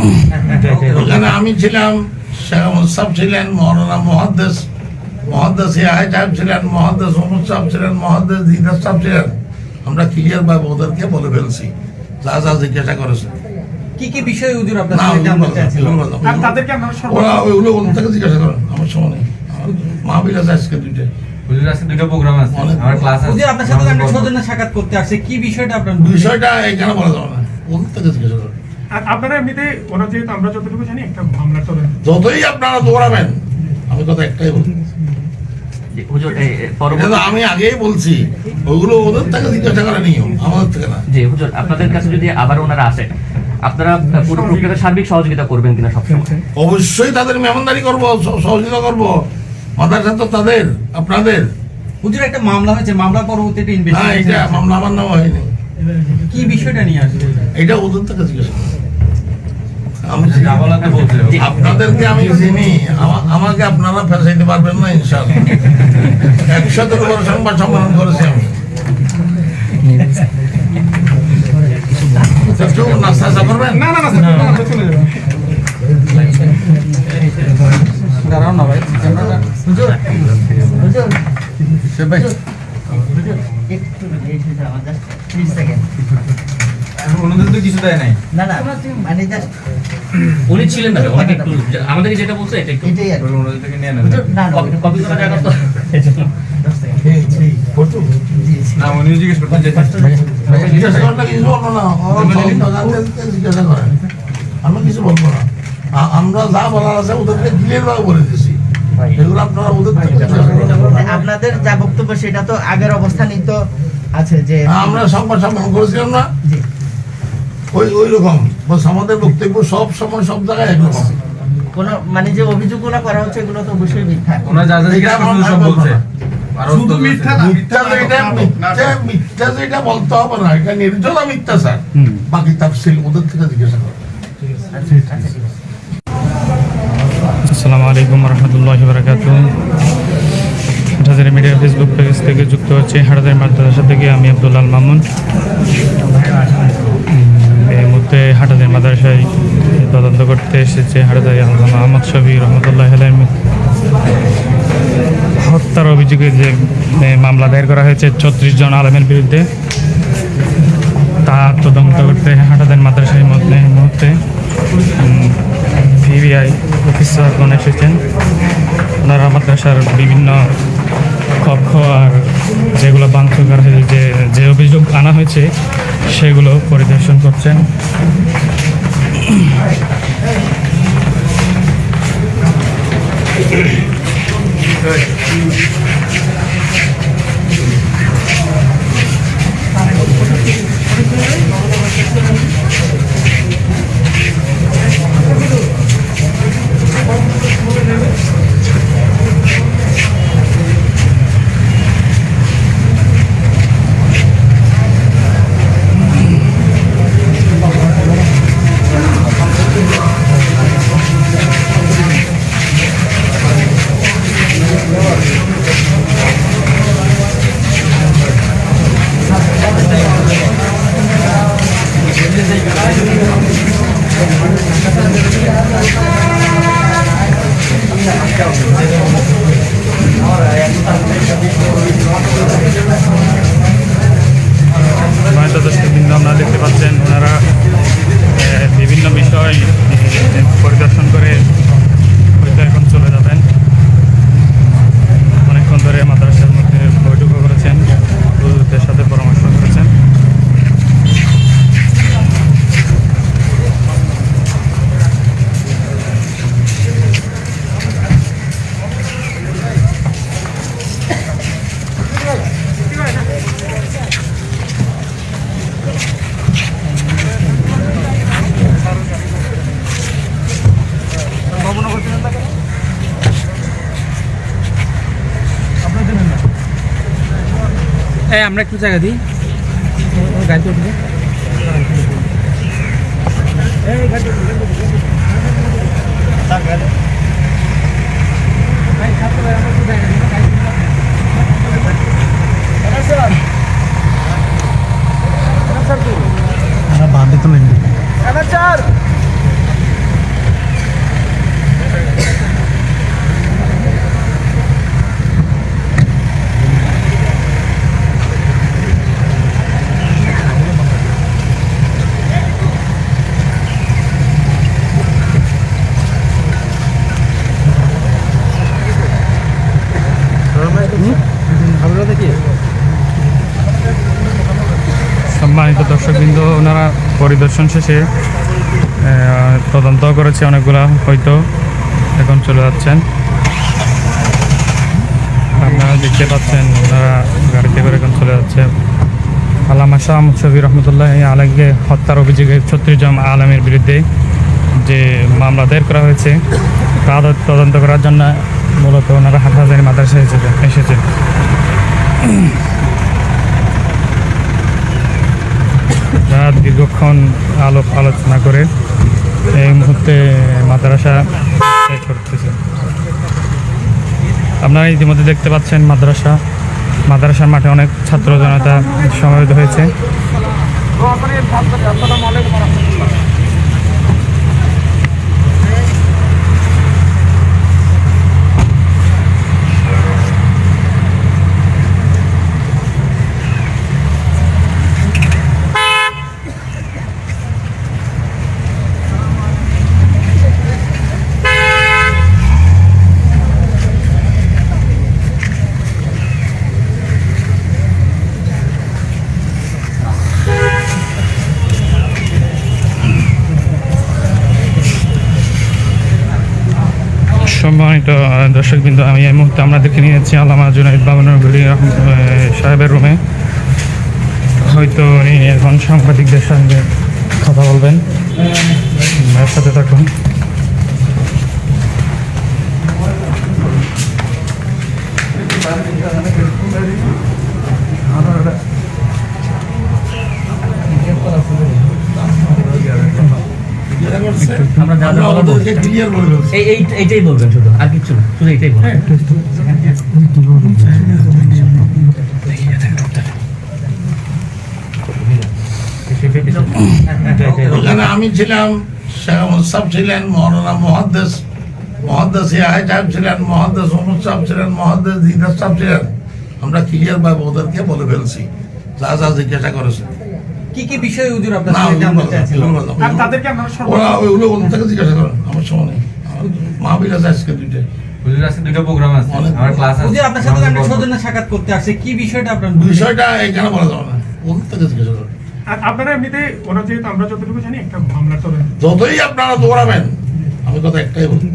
ওখানে আমি ছিলাম শেখ মুসাফ ছিলেন মৌলানা মহাদ্দেশ ইয়াহিয়া সাহেব ছিলেন মহাদ্দেশ মোহাম্মদ সাহেব ছিলেন মহাদ্দেশ দিদার সাহেব ছিলেন। আমরা ক্লিয়ার ভাবে ওদেরকে বলে ফেলছি যা যা জিজ্ঞাসা করেছে। কি কি বিষয় হুজুর ওরা ওইগুলো ওদের থেকে জিজ্ঞাসা করেন আমার সময় নেই। মাহবিল আছে আজকে দুইটা হুজুর প্রোগ্রাম আছে। অনেক আমার ক্লাস আছে। হুজুর আপনার সাথে সাক্ষাৎ করতে আসছে। কি বিষয়টা আপনার বিষয়টা এখানে বলা যাবে না। ওদের থেকে জিজ্ঞাসা করেন। আপনারা এমনিতে ওরা যেহেতু আমরা যতটুকু জানি একটা মামলা তদন্ত যতই আপনারা দৌড়াবেন আমি কথা একটাই বলি জি, হুজুর এই এটা পরবর্তী তো আমি আগেই বলছি ওগুলো ওদের থেকে জিজ্ঞাসা করে নিও আমাদের থেকে না। জি হুজুর আপনাদের কাছে যদি আবার ওনারা আসে আপনারা পুরো প্রক্রিয়াতে সার্বিক সহযোগিতা করবেন কিনা সবসময়? অবশ্যই তাদের মেহমানদারি করব সহযোগিতা করব। মাদ্রাসা তো তাদের আপনাদের। হুজুর একটা মামলা হয়েছে মামলা পরবর্তী মামলা আমার নাম হয়নি। কি বিষয়টা নিয়ে আসছে এটা ওদের থেকে জিজ্ঞাসা আমি আপনাদেরকে আমি চিনি আমাকে আপনারা ফেসাইতে পারবেন না ইনশাল্লাহ একশত সংবাদ সম্মেলন করেছি আমি। নাস্তা করবেন? না না দাঁড়াও না ভাই আমার জাস্ট ত্রিশ সেকেন্ড ওনাদের তো কিছু দেয় নাই না না মানে জাস্ট উনি ছিলেন না ওনাকে একটু আমাদেরকে যেটা বলছে এটা একটু এটাই আর কি। থেকে নিয়ে না না কপি কপি করা জায়গা তো দশ সেকেন্ড জি জি না উনি জিজ্ঞেস করতেন যে জিজ্ঞাসা করলে কিছু বলব না জিজ্ঞাসা করেন আমি কিছু বলব না আমরা যা বলার আছে ওদেরকে দিলে বলে দিছি আপনাদের যা বক্তব্য সেটা তো আগের অবস্থানই তো আছে যে আমরা সংবাদ সম্মেলন করেছিলাম না? ওই ওই রকম। আমাদের বক্তব্য সব সময় সব জায়গায় একরকম। কোনো মানে যে অভিযোগগুলো করা হচ্ছে এগুলো তো অবশ্যই মিথ্যা। ওনারা যা যা সব বলছে। শুধু মিথ্যা না। মিথ্যা তো এটা মিথ্যা মিথ্যা তো এটা বলতে হবে না এটা নির্জলা মিথ্যা স্যার। বাকি তাফসিল ওদের থেকে জিজ্ঞাসা করো। আচ্ছা আচ্ছা ঠিক আছে। আসসালামু আলাইকুম রহমতুল্লাহ বরাকাত হাজার মিডিয়া ফেসবুক পেজ থেকে যুক্ত হচ্ছে হাটাদের মাদ্রাসা থেকে আমি আব্দুল্লাল মামুন। এই মুহূর্তে হাটাদের মাদ্রাসায় তদন্ত করতে এসেছে হাটাদারি আল্লামা আহমদ শফি রহমতুল্লাহ হত্যার অভিযোগে যে মামলা দায়ের করা হয়েছে ছত্রিশ জন আলমের বিরুদ্ধে, তা তদন্ত করতে হাটাদের মাদ্রাসায় মধ্যে মুহূর্তে ভিভিআই অফিসারগণ এসেছেন ওনারা মাদ্রাসার বিভিন্ন কক্ষ আর যেগুলো হয়েছে যে যে অভিযোগ আনা হয়েছে, সেগুলো পরিদর্শন করছেন। এই আমরা একটু জায়গা দিই। গাড়ি তো সম্মানিত ওনারা পরিদর্শন শেষে তদন্ত করেছে অনেকগুলা, হয়তো এখন চলে যাচ্ছেন। আপনারা দেখতে পাচ্ছেন, ওনারা গাড়িতে করে এখন চলে যাচ্ছে। আল্লামা শাহ মুসফি রহমতুল্লাহ আলমকে হত্যার অভিযোগে ছত্রিশ জন আলমের বিরুদ্ধে যে মামলা দায়ের করা হয়েছে, তা তদন্ত করার জন্য মূলত ওনারা হাটহাজারি মাদ্রাসায় এসেছেন এসেছেন। তারা দীর্ঘক্ষণ আলোপ আলোচনা করে এই মুহূর্তে মাদ্রাসা শেষ করতেছে। আপনারা ইতিমধ্যে দেখতে পাচ্ছেন মাদ্রাসা। মাদ্রাসার মাঠে অনেক ছাত্র জনতা সমবেত হয়েছে। সম্মানিত দর্শক বিন্দু আমি এই মুহূর্তে আপনাদেরকে নিয়ে যাচ্ছি আল্লামা জুনাইদ বাবনুর গুলি সাহেবের রুমে। হয়তো উনি এখন সাংবাদিকদের সঙ্গে কথা বলবেন। সাথে থাকুন। যা ক্লিয়ার করে এই এই এইটাই বলবেন শুধু আর কিছু না শুধু এইটাই বলবেন। ওখানে আমি ছিলাম শেখ মুসাফ ছিলেন মৌলানা মহাদ্দেশ মহাদ্দেশ ইয়াহিদ সাহেব ছিলেন মহাদ্দেশ ওমর সাহেব ছিলেন মহাদ্দেশ দিদার সাহেব ছিলেন। আমরা ক্লিয়ার ভাবে ওদেরকে বলে ফেলছি যা যা জিজ্ঞাসা করেছে। কি কি বিষয়ে হুজুর আপনার তাদেরকে ওরা ওইগুলো ওদের থেকে জিজ্ঞাসা করেন আমার সময় নেই আছে আজকে দুইটাই। হুজুর আজকে দুটো প্রোগ্রাম আছে। আমার ক্লাস আছে। হুজুর আপনার সাথে আমরা সৌজন্য সাক্ষাৎ করতে আসছে। কি বিষয়টা আপনার বিষয়টা এখানে বলা যাবে না। ওদের থেকে জিজ্ঞাসা করেন আপনারা এমনিতে ওরা যেহেতু আমরা যতটুকু জানি একটা মামলা তদন্ত যতই আপনারা দৌড়াবেন আমি কথা একটাই বলি।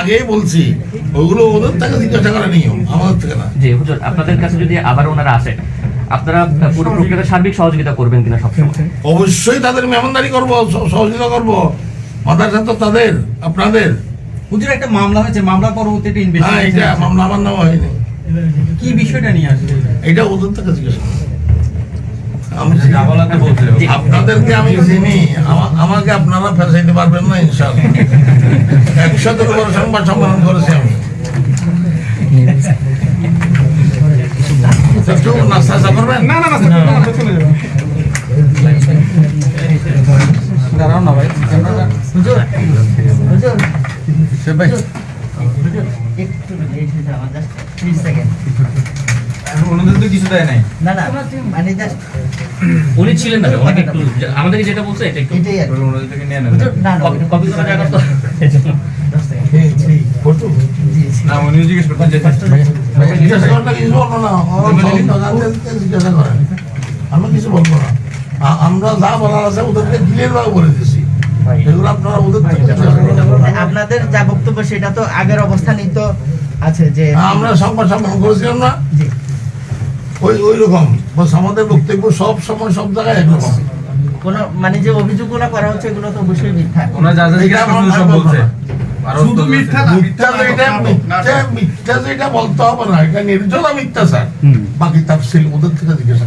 আগেই বলছি ওইগুলো ওদের থেকে জিজ্ঞাসা করে নিয়ম আমাদের থেকে না। জি হুজুর আপনাদের কাছে যদি আবার ওনারা আসে আপনারা পুরো সার্বিক সহযোগিতা করবেন কিনা সবসময়? অবশ্যই তাদের মেহমানদারি করব সহযোগিতা করব। মাদ্রাসা তো তাদের আপনাদের। হুজুর একটা মামলা হয়েছে মামলা পরবর্তী একটা হ্যাঁ এটা ইনভেস্টিগেশন মামলা আমার নাম হয়নি। কি বিষয়টা নিয়ে আসছে এটা ওদের থেকে জিজ্ঞাসা। আমি বলাতে বলছে আপনাদেরকে আমি চিনি। আমা- আমাকে আপনারা ফেসাইতে পারবেন না ইনশাল্লাহ একসাথে উপর সংবাদ সম্মেলন করেছি আমি। একটু নাস্তা চা করবেন? না না না না, না, চলে যাবে। দাঁড়াও না ভাই ক্যামেরাটা হুজুর হুজুর সে ভাই একটু এসে যাও, আমার just 30 সেকেন্ড। ওনাদের তো কিছু দেয় নাই না না মানে জাস্ট উনি ছিলেন না ওনাকে একটু আমাদেরকে যেটা বলছে এটা একটু এটাই আর ওনাদের থেকে নিয়ে নেন না না কপি- করা জায়গা তো উনি জিজ্ঞেস কিছু বলব না ওরা সহযোগিতাকে জিজ্ঞাসা করেন আমি কিছু বলব না আমরা যা বলার আছে ওদেরকে ক্লিয়ার ভাবে বলে দিছি এগুলো আপনারা ওদের থেকে জিজ্ঞাসা আপনাদের যা বক্তব্য সেটা তো আগের অবস্থানই তো আছে যে আমরা সংবাদ সম্মেলন করেছিলাম না? ওই ওই রকম। আমাদের বক্তব্য সব সময় সব জায়গায় একরকম কোন মানে যে অভিযোগগুলো করা হচ্ছে এগুলো তো অবশ্যই মিথ্যা। ওনারা যা যা জিজ্ঞেস সব বলছে। শুধু মিথ্যা না, মিথ্যা তো এটা মিথ্যা মিথ্যা যে এটা বলতে হবে না এটা নির্জলা মিথ্যা স্যার। বাকি তাফসিল ওদের থেকে জিজ্ঞাসা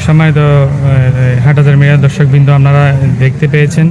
আচ্ছা। তো হাট হাজার মিডিয়ার দর্শকবৃন্দ আপনারা দেখতে পেয়েছেন